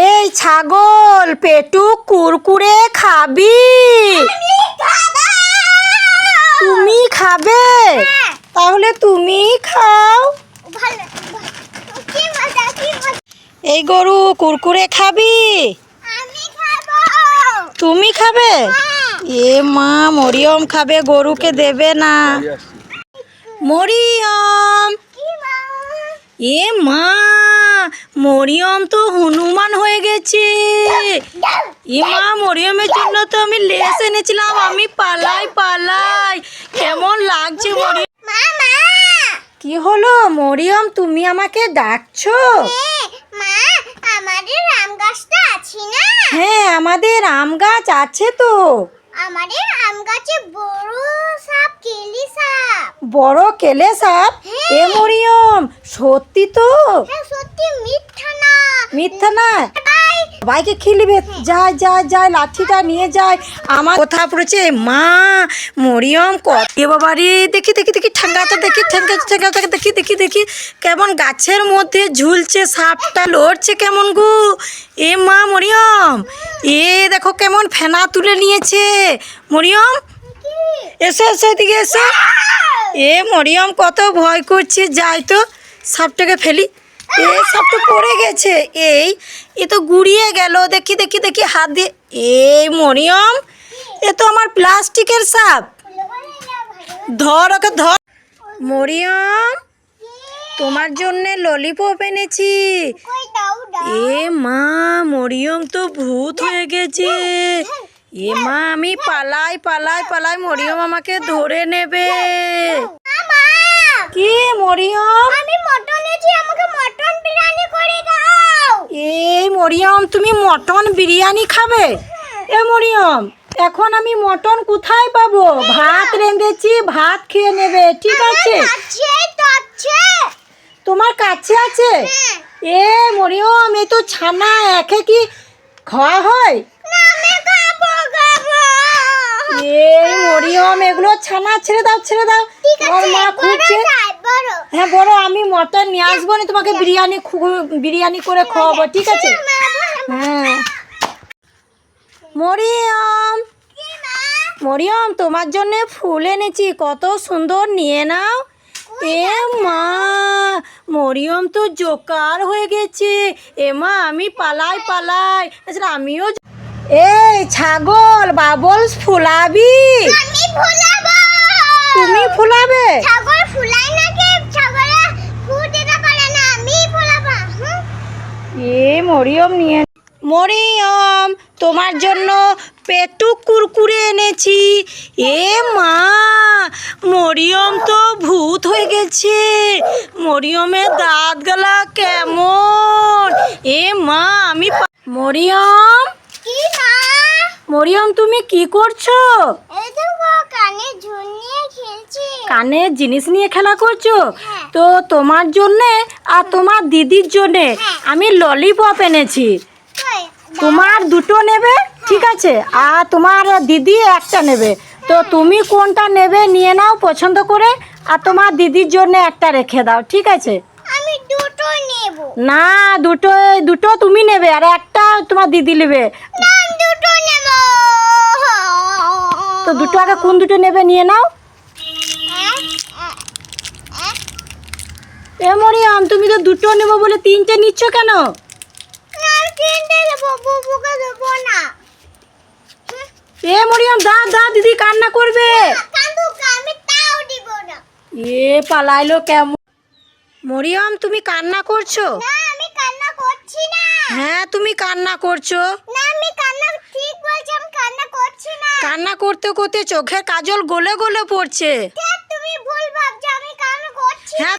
এই ছাগল পেটু কুরকুরে খাবি। তুমি খাবে? তাহলে তুমি খাও। এই গরু কুরকুরে খাবি? তুমি খাবে? এ মা মরিয়ম খাবে গরুকে দেবে না। মরিয়ম। এ মা মরিয়ম তো হনুমান হয়ে গেছে। ইমা মরিয়মের জন্য তো আমি লেস এনেছিলাম। আমি পালাই পালাই। কেমন লাগছে মরিয়ম? কি হলো? মরিয়ম তুমি আমাকে ডাকছো? আমাদের আম গাছটা আছে না? হ্যাঁ আমাদের আম গাছ আছে তো। আমাদের আম গাছে বড় সাপ কেলি সাপ। বড় কেলে সাপ? এ মরিয়ম সত্যি তো? হ্যাঁ সত্যি মিথ্যা না বাইকে খিলিবে, যায় যায় যায়, লাঠিটা নিয়ে যায়। আমার কথা পড়েছে, মা, মরিয়ম, কত এ বাবা রে দেখি দেখি দেখি, ঠেঙ্গাটা, দেখি, ঠেঙ্গা ঠেঙ্গাটা দেখি দেখি দেখি, কেমন গাছের মধ্যে ঝুলছে সাপটা, লড়ছে কেমন গো। এ মা মরিয়ম, এ দেখো কেমন ফেনা তুলে নিয়েছে। মরিয়ম, এসে এসে, এদিকে এসে। এ মরিয়ম কত ভয় করছে, যাই তো, সাপটাকে ফেলি। এ তো পড়ে গেছে। এই এ তো গুড়িয়ে গেল। দেখি দেখি দেখি হাত দিয়ে। এই মরিয়ম এ তো আমার প্লাস্টিকের সাপ। ধর ওকে ধর। মরিয়ম তোমার জন্য ললিপপ এনেছি। এ মা মরিয়ম তো ভূত হয়ে গেছে। এ মা আমি পালাই পালাই পালাই মরিয়ম আমাকে ধরে নেবে। কি মরিয়ম? আমি মটন এনেছি আমাকে মটন বিরিয়ানি করে দাও এই মরিয়ম তুমি মটন বিরিয়ানি খাবে? এ মরিয়ম এখন আমি মটন কোথায় পাবো? ভাত রেঁধেছি ভাত খেয়ে নেবে ঠিক আছে? তোমার কাছে আছে? এ মরিয়ম এ তো ছানা একে কি খাওয়া হয়? এই মরিয়ম এগুলো ছানা ছেড়ে দাও ছেড়ে দাও। তোমার মা খুঁজছে। হ্যাঁ বড় আমি মটন নিয়ে আসব না তোমাকে বিরিয়ানি বিরিয়ানি করে খাওয়াবো ঠিক আছে? হ্যাঁ। মরিয়ম। মরিয়ম তোমার জন্য ফুল এনেছি কত সুন্দর নিয়ে নাও। এ মা মরিয়ম তো জোকার হয়ে গেছে। এ মা আমি পালাই পালাই। আচ্ছা আমিও এই ছাগল আমি ফুলাবো। তুমি ফুলাবে? ছাগল ফুলাই নাকি ছাগলে ফুল দিতে পারে না আমি ফুলাবো হুম এ মরিয়ম নিয়ে মরিয়ম, তোমার জন্য পেটু কুরকুরে এনেছি। এ মা, মরিয়ম তো ভূত হয়ে গেছে। মরিয়মের দাঁত গলা কেমন? এ মা, আমি মরিয়ম! মরিয়ম তুমি কি করছ? এই দেখো কানে ঝুল নিয়ে খেলছি। কানের জিনিস নিয়ে খেলা করছ? হ্যাঁ। তো তোমার জন্যে আর তোমার দিদির জন্যে হ্যাঁ। আমি ললিপপ এনেছি। তোমার দুটো নেবে ঠিক আছে? আর তোমার দিদি একটা নেবে। তো তুমি কোনটা নেবে নিয়ে নাও পছন্দ করে আর তোমার দিদির জন্য একটা রেখে দাও ঠিক আছে? আমি দুটো নেব। না দুটো দুটো তুমি নেবে আর একটা তোমার দিদি নেবে। না আমি দুটো নেব তো দুটো আগে কোন দুটো নেবে নিয়ে নাও। এ মরিয়াম তুমি তো দুটো নেব বলে তিনটে নিচ্ছ কেন? এ মরিয়াম দা দা দিদি কান্না করবে। এ পালাইলো কেমন? মরিয়াম তুমি কান্না করছ? হ্যাঁ তুমি কান্না করছ। না আমি কান্না ঠিক বলছি আমি কান্না করছি না কান্না করতে করতে চোখের কাজল গলে গলে পড়ছে। তুমি ভুল ভাবছ আমি কান্না করছি। হ্যাঁ